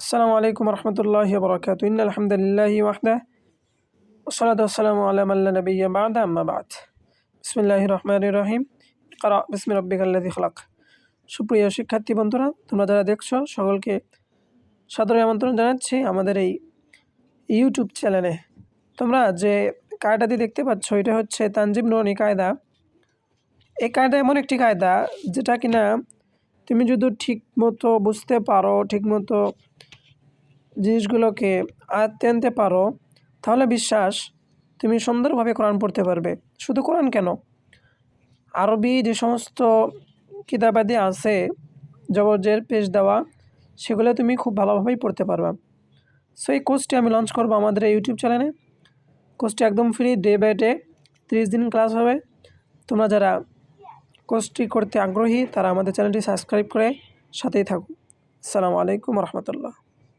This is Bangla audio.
আসসালামু আলাইকুম রহমতুল্লাহ বরকাত ইন আলহামদুলিল্লাহ ওয়াহদা। ওসলাত আসসালামু আলাম আল্লাহ নবী বাদ আম্মাবাদ বিসমিল্লাহ রহমান রহিম। করা বিসমি রব্বিক আল্লাদি খলাক। সুপ্রিয় শিক্ষার্থী বন্ধুরা, তোমরা যারা দেখছ, সকলকে সাদরে আমন্ত্রণ জানাচ্ছি আমাদের এই ইউটিউব চ্যানেলে। তোমরা যে কায়দাটি দেখতে পাচ্ছ, এটা হচ্ছে তানজিম নুরানি কায়দা। এই কায়দা এমন একটি কায়দা, যেটা কিনা তুমি যদি ঠিক মতো বুঝতে পারো ঠিক মতো জিনিসগুলোকে আয়ত্তে আনতে পারো, তাহলে বিশ্বাস তুমি সুন্দরভাবে কোরআন পড়তে পারবে। শুধু কোরআন কেন? আরবি যে সমস্ত কিতাবাদি আছে জবরজের পেশ দেওয়া, সেগুলো তুমি খুব ভালোভাবেই পড়তে পারবা। সো এই কোর্সটি আমি লঞ্চ করব আমাদের ইউটিউব চ্যানেলে কোর্সটি একদম ফ্রি ডে বাই ডে ত্রিশ দিন ক্লাস হবে। তোমরা যারা কোর্সটি করতে আগ্রহী, তারা আমাদের চ্যানেলটি সাবস্ক্রাইব করে সাথেই থাকুন আসসালামু আলাইকুম রহমতুল্লাহ।